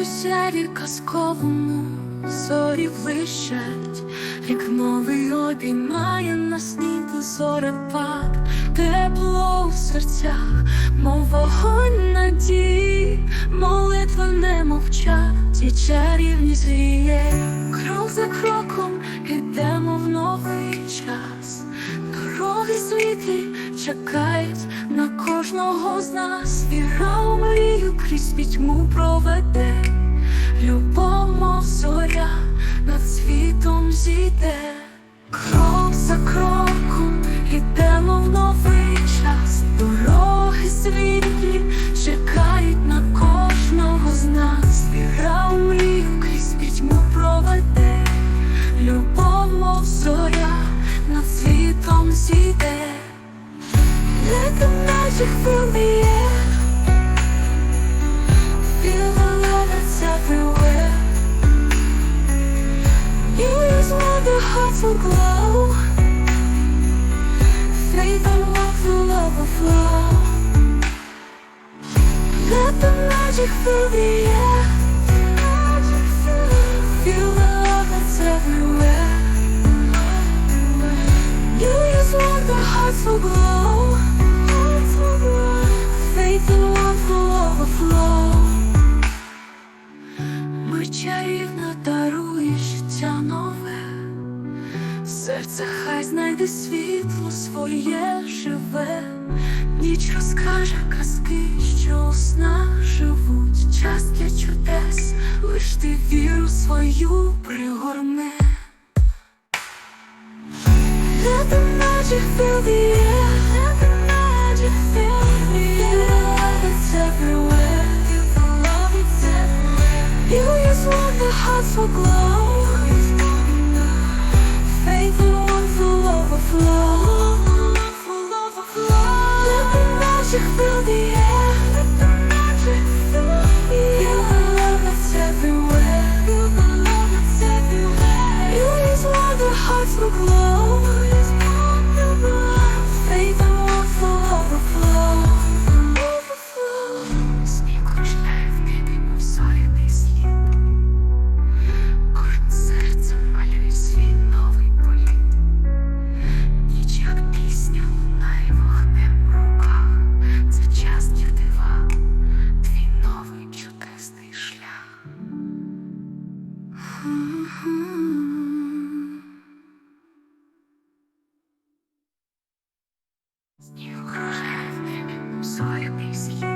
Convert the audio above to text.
тусяві казковому зорі блищать, як новий обіймає нас ніби зорепад, тепло в серцях, мов вогонь надії, молитва не мовчать і чарівні зріє. Крок за кроком ідемо в новий час, дороги світи чекають на кожного з нас, І у мрію крізь пітьму проведе. from sea there Let the magic fill the air. Feel the love that's everywhere. You is where the hearts will glow. Faith unlock the love will flow Let the magic fill the air. Чарівно дарує життя нове, серце хай знайде світло своє живе, ніч розкаже казки, що у снах живуть, час для чудес, лиш ти віру свою пригорне. Let the magic fill the air. You just want the heart for glow. Faith in one full overflow. Let the magic fill the air. Christ.